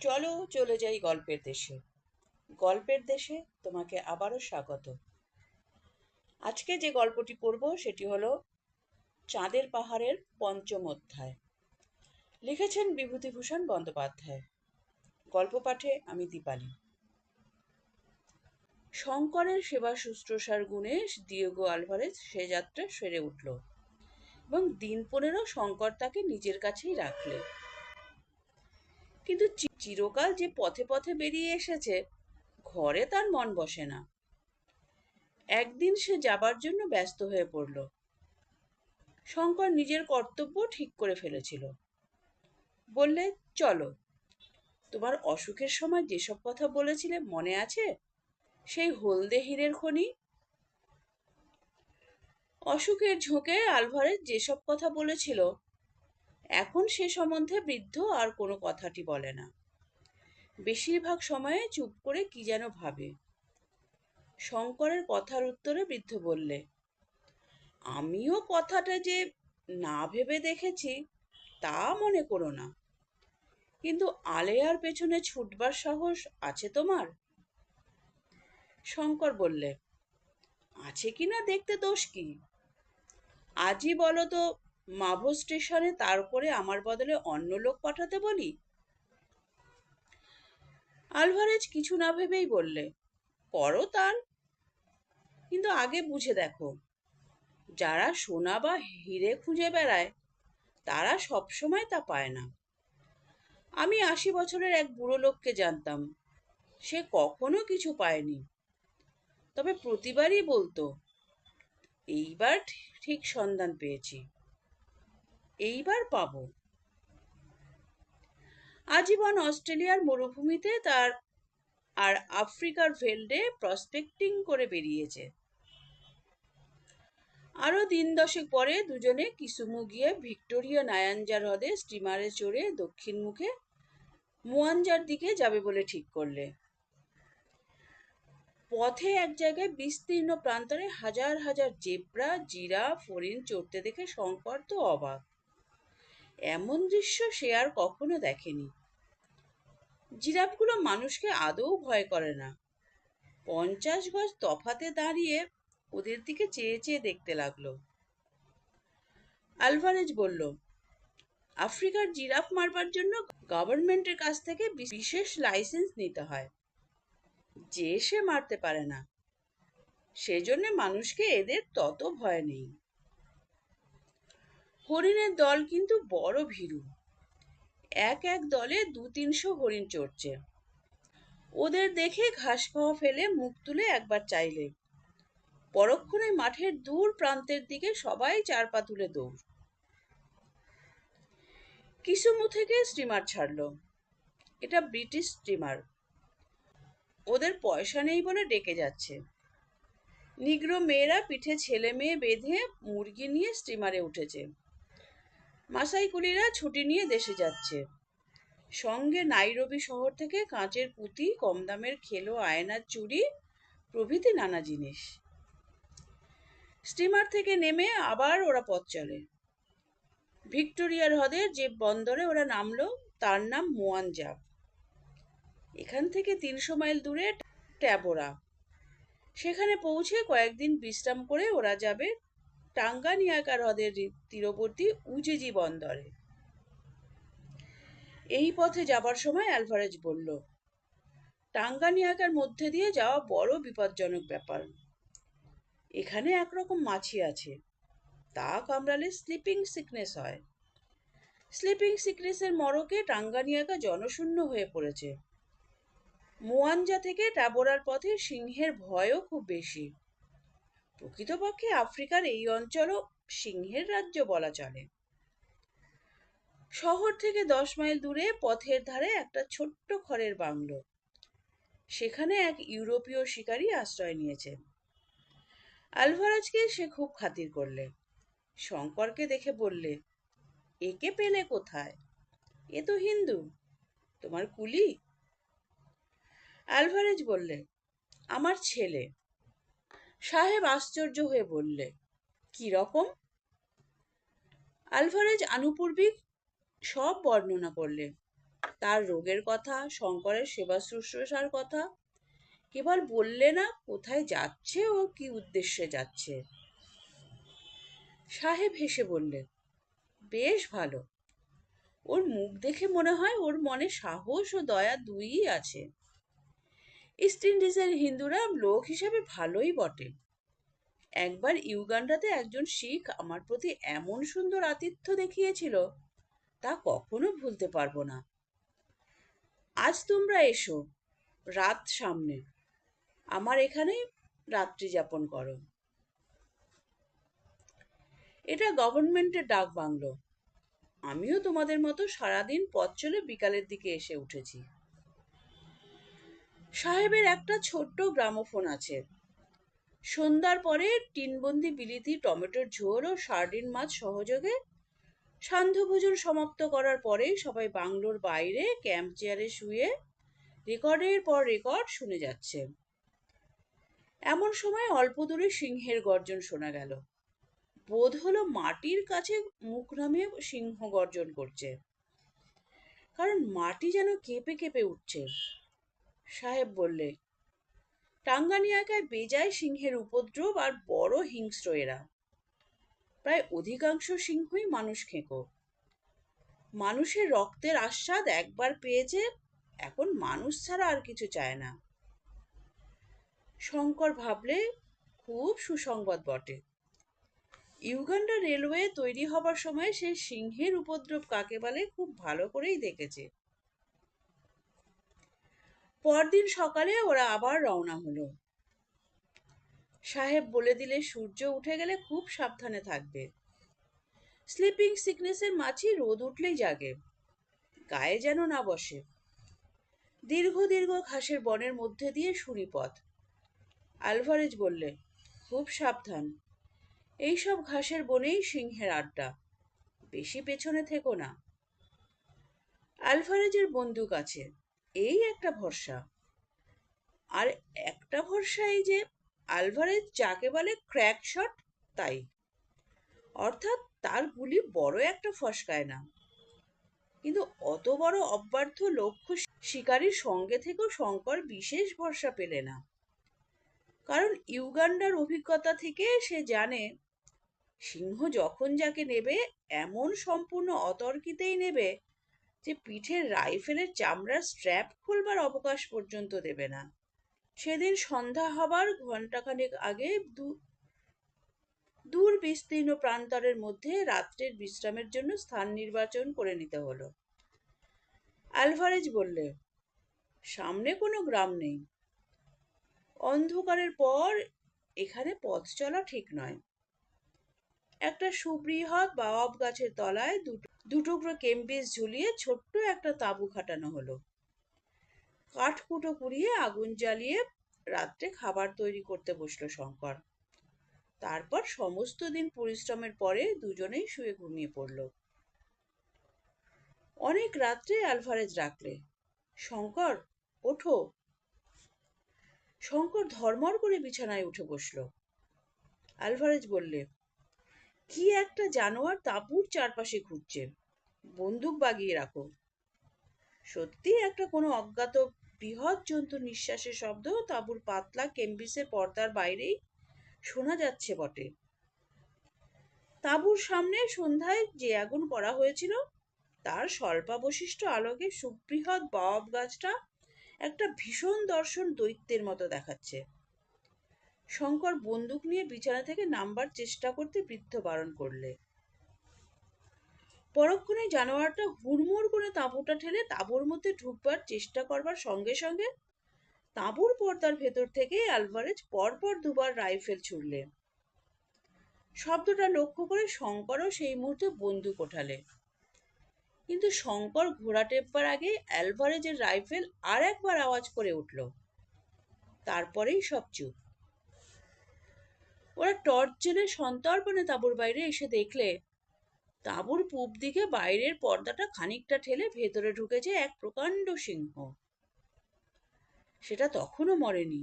চলো চলে যাই গল্পের দেশে। গল্পের দেশে তোমাকে আবারও স্বাগত। আজকে যে গল্পটি পড়ব সেটি হলো চাঁদের পাহাড়ের পঞ্চম অধ্যায়। লিখেছেন বিভূতিভূষণ বন্দ্যোপাধ্যায়। গল্প পাঠে আমি দীপালি। শঙ্করের সেবা শুশ্রূষার গুণে দিয়েগো আলভারেজ সে যাত্রা সেরে উঠল এবং দিন পনেরো শঙ্কর তাকে নিজের কাছেই রাখলে। কিন্তু চিরকাল যে পথে পথে বেরিয়ে এসেছে, ঘরে তার মন বসে না। একদিন সে যাবার জন্য ব্যস্ত হয়ে পড়ল। শঙ্কর নিজের কর্তব্য ঠিক করে ফেলেছিল। বললে, চলো, তোমার অসুখের সময় যেসব কথা বলেছিলে মনে আছে? সেই হলদে হীরের খনি? অসুখের ঝোঁকে আলভারেজ যেসব কথা বলেছিল এখন সে সম্বন্ধে বৃদ্ধ আর কোনো কথাটি বলে না। বেশিরভাগ সময়ে চুপ করে কি যেন ভাবে। শঙ্করের কথার উত্তরে বৃদ্ধ বললে, আমিও কথাটা যে না ভেবে দেখেছি, তা মনে করো না। কিন্তু আলেয়ার পেছনে ছুটবার সাহস আছে তোমার? শঙ্কর বললে, আছে কিনা দেখতে দোষ কি? আজই বলো তো মাভো স্টেশনে তার উপরে আমার বদলে অন্য লোক পাঠাতে বলি? আলভারেজ কিছু না ভেবেই বললে, করো তার। কিন্তু আগে বুঝে দেখো, যারা সোনা বা হিরে খুঁজে বেড়ায়, তারা সবসময় তা পায় না। আমি আশি বছরের এক বুড়ো লোককে জানতাম, সে কখনো কিছু পায়নি। তবে প্রতিবারই বলতো, এইবার ঠিক সন্ধান পেয়েছি। এইবার পাবো। আজীবন অস্ট্রেলিয়ার মরুভূমিতে তার আর আফ্রিকার ভেল্ডে প্রসপেক্টিং করে বেরিয়েছে। আরও দিন দশেক পরে দুজনে কিসুমু গিয়ে ভিক্টোরিয়া নায়াঞ্জার হ্রদে স্টিমারে চড়ে দক্ষিণ মুখে মুয়াঞ্জার দিকে যাবে বলে ঠিক করলে। পথে এক জায়গায় বিস্তীর্ণ প্রান্তরে হাজার হাজার জেব্রা জিরাফ হরিণ চড়তে দেখে শঙ্কর তো অবাক। এমন দৃশ্য সে আর কখনো দেখেনি। জিরাফগুলো মানুষকে আদৌ ভয় করে না। পঞ্চাশ গজ তফাতে দাঁড়িয়ে ওদের দিকে চেয়ে চেয়ে দেখতে লাগল। আলভারেজ বলল, আফ্রিকার জিরাফ মারবার জন্য গভর্নমেন্টের কাছ থেকে বিশেষ লাইসেন্স নিতে হয়। যে সে মারতে পারে না। সেজন্য মানুষকে এদের তত ভয় নেই। হরিণের দল কিন্তু বড় ভীরু। এক এক দলে দু তিনশো হরিণ চড়ছে। ওদের দেখে ঘাস খাওয়া ফেলে মুখ তুলে একবার চাইলে। পরক্ষণে মাঠের দূর প্রান্তের দিকে সবাই চার পা তুলে দৌড়। কিসুমু থেকে স্টিমার ছাড়লো। এটা ব্রিটিশ স্টিমার। ওদের পয়সা নেই বলে ডেকে যাচ্ছে। নিগ্রো মেয়েরা পিঠে ছেলে মেয়ে বেঁধে মুরগি নিয়ে স্টিমারে উঠেছে। মাসাই কুলিরা ছুটি নিয়ে দেশে যাচ্ছে। সঙ্গে নাইরবি শহর থেকে কাঁচের পুঁতি কম দামের খেলো, আয়নার চুড়ি, প্রভৃতি নানা জিনিস। স্টিমার থেকে নেমে আবার ওরা পথ চলে। ভিক্টোরিয়ার হ্রদের যে বন্দরে ওরা নামলো, তার নাম মোয়ানজাব এখান থেকে তিনশো মাইল দূরে ট্যাবোরা। সেখানে পৌঁছে কয়েকদিন বিশ্রাম করে ওরা যাবে টাঙ্গানিয়াকা হ্রদের তীরবর্তী উজেজি বন্দরে। এই পথে যাবার সময় অ্যালভারেজ বলল টাঙ্গানিয়াকার মধ্যে দিয়ে যাওয়া বড় বিপজ্জনক ব্যাপার। এখানে একরকম মাছি আছে। তা কামড়ালে স্লিপিং সিকনেস হয়। স্লিপিং সিকনেসের মরকে টাঙ্গানিয়াকা জনশূন্য হয়ে পড়েছে। মোয়াঞ্জা থেকে টাবোরার পথে সিংহের ভয়ও খুব বেশি। প্রকৃতপক্ষে আফ্রিকার এই অঞ্চলও সিংহের রাজ্য বলা চলে। শহর থেকে দশ মাইল দূরে পথের ধারে একটা ছোট্ট খড়ের বাংলো। সেখানে এক ইউরোপীয় শিকারী আশ্রয় নিয়েছে। আলভারাজকে সে খুব খাতির করলে। শঙ্করকে দেখে বললে, একে পেলে কোথায়? এ তো হিন্দু, তোমার কুলি? আলভারেজ বললে, আমার ছেলে। সাহেব আশ্চর্য হয়ে বললে, কি রকম? আলভারেজ আনুপূর্বিক সব বর্ণনা করলে, তার রোগের কথা, শঙ্করের সেবা শুশ্রূষার কথা, কেবল বললে না কোথায় যাচ্ছে ও কি উদ্দেশ্যে যাচ্ছে? সাহেব হেসে বললেন বেশ ভালো। ওর মুখ দেখে মনে হয় ওর মনে সাহস ও দয়া দুইই আছে। ইস্ট ইন্ডিজের হিন্দুরা লোক হিসাবে ভালোই বটে। একবার ইউগান্ডাতে একজন শিখ আমার প্রতি এমন সুন্দর আতিথ্য দেখিয়েছিল, তা কখনো ভুলতে পারব না। আজ তোমরা এসো, রাত সামনে। আমার এখানে রাত্রি যাপন করো। এটা গভর্নমেন্টের ডাক বাংলো। আমিও তোমাদের মতো সারাদিন পথ চলে বিকালের দিকে এসে উঠেছি। সাহেবের একটা ছোট্ট গ্রামোফোন আছে। সন্ধ্যার পরে টিনবন্দি বিলিতি টমেটোর ঝোল ও সার্ডিন মাছ সহযোগে সান্ধ্যভোজন সমাপ্ত করার পরেই সবাই বাংলোর বাইরে ক্যাম্প চেয়ারে শুয়ে রেকর্ডের পর রেকর্ড শুনে যাচ্ছে। এমন সময় অল্প দূরে সিংহের গর্জন শোনা গেল। বোধ হলো মাটির কাছে মুখ নামে সিংহ গর্জন করছে। কারণ মাটি যেন কেঁপে কেঁপে উঠছে। সাহেব বললে টাঙ্গানিয়াকায় বেজায় সিংহের উপদ্রব আর বড় হিংস্র এরা। প্রায় অধিকাংশ সিংহই মানুষ খেঁকো। মানুষের রক্তের আস্বাদ একবার পেয়েছে, এখন মানুষ ছাড়া আর কিছু চায় না। শঙ্কর ভাবলে, খুব সুসংবাদ বটে। ইউগান্ডা রেলওয়ে তৈরি হবার সময় সে সিংহের উপদ্রব কাকে বলে খুব ভালো করেই দেখেছে। পরদিন সকালে ওরা আবার রওনা হলো। সাহেব বলে দিলে সূর্য উঠে গেলে খুব সাবধানে থাকবে। স্লিপিং সিকনেসের মাছি রোদ উঠলেই জাগে। গায়ে যেন না বসে। দীর্ঘ দীর্ঘ ঘাসের বনের মধ্যে দিয়ে সুরিপথ আলভারেজ বললে, খুব সাবধান। এইসব ঘাসের বনেই সিংহের আড্ডা। বেশি পেছনে থেকো না। আলভারেজের বন্দুক আছে। এই একটা ভরসা। আর একটা ভরসা এই যে আলভারেজ যাকে বলে ক্র্যাক শট তাই। অর্থাৎ তার গুলি বড় একটা ফসকায় না। কিন্তু অত বড় অব্যর্থ লক্ষ্য শিকারীর সঙ্গে থেকেও শঙ্কর বিশেষ ভরসা পেলে না। কারণ ইউগান্ডার অভিজ্ঞতা থেকে সে জানে, সিংহ যখন যাকে নেবে, এমন সম্পূর্ণ অতর্কিতেই নেবে যে পিঠের রাইফেলের চামড়ার স্ট্র্যাপ খুলবার অবকাশ পর্যন্ত দেবে না। সেদিন সন্ধ্যা হবার ঘণ্টাখানেক আগে দূর বিস্তীর্ণ প্রান্তরের মধ্যে রাত্রের বিশ্রামের জন্য স্থান নির্বাচন করে নিতে হলো। আলভারেজ বললে, সামনে কোনো গ্রাম নেই। অন্ধকারের পর এখানে পথ চলা ঠিক নয়। একটা সুবৃহৎ বাওয়াব গাছের তলায় দুটুকরো কেম্বিস ঝুলিয়ে ছোট্ট একটা তাঁবু খাটানো হলো। কাঠকুটো কুড়িয়ে আগুন জ্বালিয়ে রাত্রে খাবার তৈরি করতে বসল শঙ্কর। তারপর সমস্ত দিন পরিশ্রমের পরে দুজনেই শুয়ে ঘুমিয়ে পড়ল। অনেক রাত্রে আলভারেজ ডাকলে শঙ্কর, ওঠো। শঙ্কর ধর্মর করে বিছানায় উঠে বসল। আলভারেজ বললে কি একটা জানোয়ার তাঁবুর চারপাশে ঘুরছে। বন্দুক বাগিয়ে রাখো। সত্যি একটা কোনো অজ্ঞাত বৃহৎ জন্তু নিঃশ্বাসের শব্দ তাঁবুর পাতলা কেম্বিসের পর্দার বাইরেই শোনা যাচ্ছে বটে। তাঁবুর সামনে সন্ধ্যায় যে আগুন করা হয়েছিল, তার স্বল্পাবশিষ্ট আলোকে সুবৃহৎ বাওয়াব গাছটা একটা ভীষণ দর্শন দৈত্যের মতো দেখাচ্ছে। শঙ্কর বন্দুক নিয়ে বিছানা থেকে নামবার চেষ্টা করতে বৃদ্ধ বারণ করলে। পরক্ষণে জানোয়ারটা হুড়মুড় করে তাঁবুটা ঠেলে তাঁবুর মধ্যে ঢুকবার চেষ্টা করবার সঙ্গে সঙ্গে তাঁবুর পর্দার ভেতর থেকে আলভারেজ পরপর দুবার রাইফেল ছুড়লে। শব্দটা লক্ষ্য করে শঙ্করও সেই মুহূর্তে বন্দুক ওঠালে। কিন্তু শঙ্কর ঘোড়া টেপবার আগে অ্যালভারেজের রাইফেল আর একবার আওয়াজ করে উঠল। তারপরেই সব চুপ। ওরা টর্চ জেলে সন্তর্পণে তাঁবুর বাইরে এসে দেখলে। তাঁবুর পূব দিকে বাইরের পর্দাটা খানিকটা ঠেলে ভেতরে ঢুকেছে এক প্রকাণ্ড সিংহ। সেটা তখনও মরেনি,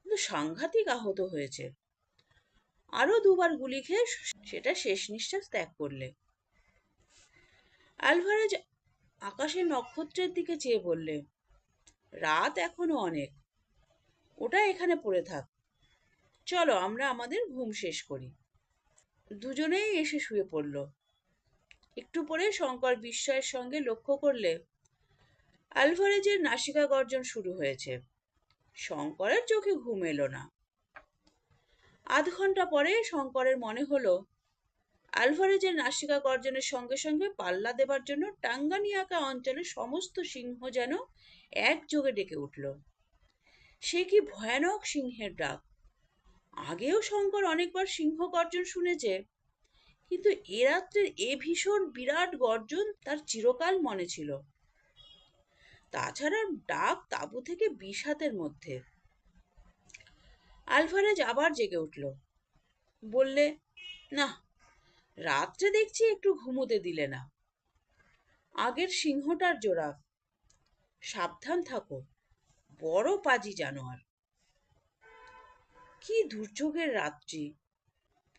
কিন্তু সাংঘাতিক আহত হয়েছে। আরও দুবার গুলি খেয়ে সেটা শেষ নিঃশ্বাস ত্যাগ করলে। আলভারেজ আকাশে নক্ষত্রের দিকে চেয়ে বললে, রাত এখনও অনেক। ওটা এখানে পড়ে থাক। চলো আমরা আমাদের ঘুম শেষ করি। দুজনেই এসে শুয়ে পড়ল। একটু পরে শঙ্কর বিস্ময়ের সঙ্গে লক্ষ্য করলে আলভারেজের নাসিকা গর্জন শুরু হয়েছে। শঙ্করের চোখে ঘুম এলো না। আধ ঘণ্টা পরে শঙ্করের মনে হলো, আলভারেজের নাসিকা গর্জনের সঙ্গে সঙ্গে পাল্লা দেবার জন্য টাঙ্গানিয়াকা অঞ্চলের সমস্ত সিংহ যেন একযোগে ডেকে উঠল। সে কি ভয়ানক সিংহের ডাক। আগেও শঙ্কর অনেকবার সিংহ গর্জন শুনেছে, কিন্তু এ রাত্রের এ ভীষণ বিরাট গর্জন তার চিরকাল মনে ছিল। তাছাড়া ডাক তাঁবু থেকে বিশ হাতের মধ্যে। আলভারেজ আবার জেগে উঠল। বললে, না, রাত্রে দেখছি একটু ঘুমোতে দিলে না। আগের সিংহটার জোড়া। সাবধান থাকো, বড় পাজি জানোয়ার। কি দুর্যোগের রাত্রি।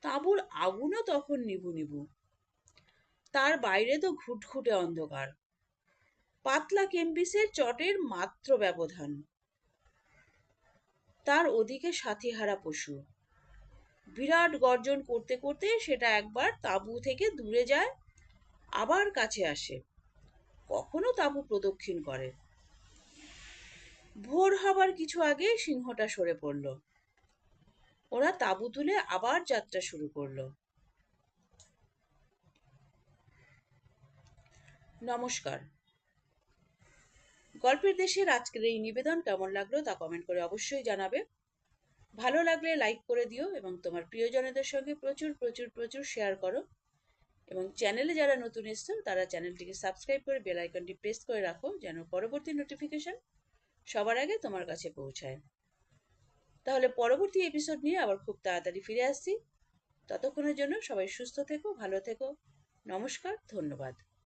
তাঁবুর আগুনও তখন নিবু নিবু তার বাইরে তো ঘুটঘুটে অন্ধকার। পাতলা কেম্বিসের চটের মাত্র ব্যবধান। তার ওদিকে সাথীহারা পশু। বিরাট গর্জন করতে করতে সেটা একবার তাঁবু থেকে দূরে যায়, আবার কাছে আসে। কখনো তাঁবু প্রদক্ষিণ করে। ভোর হবার কিছু আগে সিংহটা সরে পড়ল। ওরা তাঁবু তুলে আবার যাত্রা শুরু করল। নমস্কার। গল্পের দেশের আজকের এই নিবেদন কেমন লাগল তা কমেন্ট করে অবশ্যই জানাবে। ভালো লাগলে লাইক করে দিও এবং তোমার প্রিয়জনদের সঙ্গে প্রচুর প্রচুর প্রচুর শেয়ার করো। এবং চ্যানেলে যারা নতুন এসছো তারা চ্যানেলটিকে সাবস্ক্রাইব করে বেল আইকনটি প্রেস করে রাখো যেন পরবর্তী নোটিফিকেশন সবার আগে তোমার কাছে পৌঁছায়। তাহলে পরবর্তী এপিসোড নিয়ে আবার খুব তাড়াতাড়ি ফিরে আসছি। ততক্ষণের জন্য সবাই সুস্থ থেকো, ভালো থেকো। নমস্কার, ধন্যবাদ।